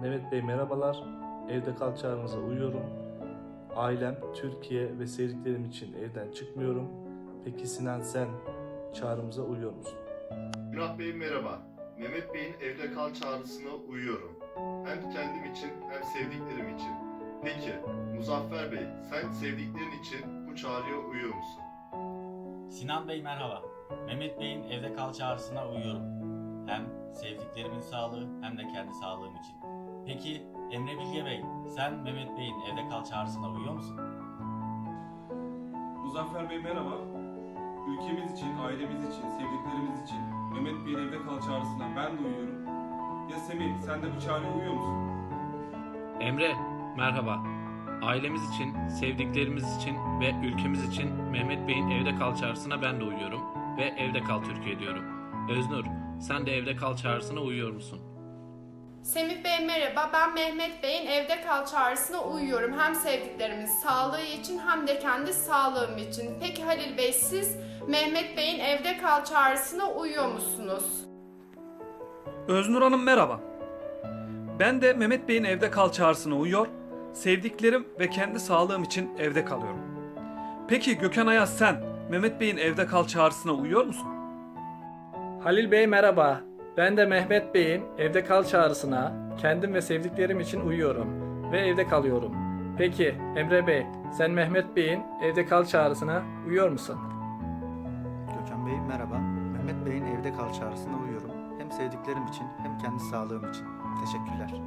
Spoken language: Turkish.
Mehmet Bey merhabalar. Evde kal çağrınıza uyuyorum. Ailem, Türkiye ve sevdiklerim için evden çıkmıyorum. Peki Sinan sen çağrımıza uyuyor musun? Günah Bey merhaba. Mehmet Bey'in evde kal çağrısına uyuyorum. Hem kendim için hem sevdiklerim için. Peki Muzaffer Bey sen sevdiklerin için bu çağrıya uyuyor musun? Sinan Bey merhaba. Mehmet Bey'in evde kal çağrısına uyuyorum. Hem sevdiklerimin sağlığı hem de kendi sağlığım için. Peki Emre Bilge Bey, sen Mehmet Bey'in evde kal çağrısına uyuyor musun? Muzaffer Bey merhaba. Ülkemiz için, ailemiz için, sevdiklerimiz için Mehmet Bey'in evde kal çağrısına ben de uyuyorum. Ya Semih sen de bu çağrıya uyuyor musun? Emre, merhaba. Ailemiz için, sevdiklerimiz için ve ülkemiz için Mehmet Bey'in evde kal çağrısına ben de uyuyorum ve evde kal Türkiye diyorum. Öznur, sen de evde kal çağrısına uyuyor musun? Semih Bey merhaba. Ben Mehmet Bey'in evde kal çağrısına uyuyorum. Hem sevdiklerimin sağlığı için hem de kendi sağlığım için. Peki Halil Bey siz Mehmet Bey'in evde kal çağrısına uyuyor musunuz? Öznur Hanım merhaba. Ben de Mehmet Bey'in evde kal çağrısına uyuyor, sevdiklerim ve kendi sağlığım için evde kalıyorum. Peki Gökhan Ayaz sen Mehmet Bey'in evde kal çağrısına uyuyor musun? Halil Bey merhaba. Ben de Mehmet Bey'in evde kal çağrısına kendim ve sevdiklerim için uyuyorum ve evde kalıyorum. Peki Emre Bey, sen Mehmet Bey'in evde kal çağrısına uyuyor musun? Gökhan Bey merhaba. Mehmet Bey'in evde kal çağrısına uyuyorum. Hem sevdiklerim için hem kendi sağlığım için. Teşekkürler.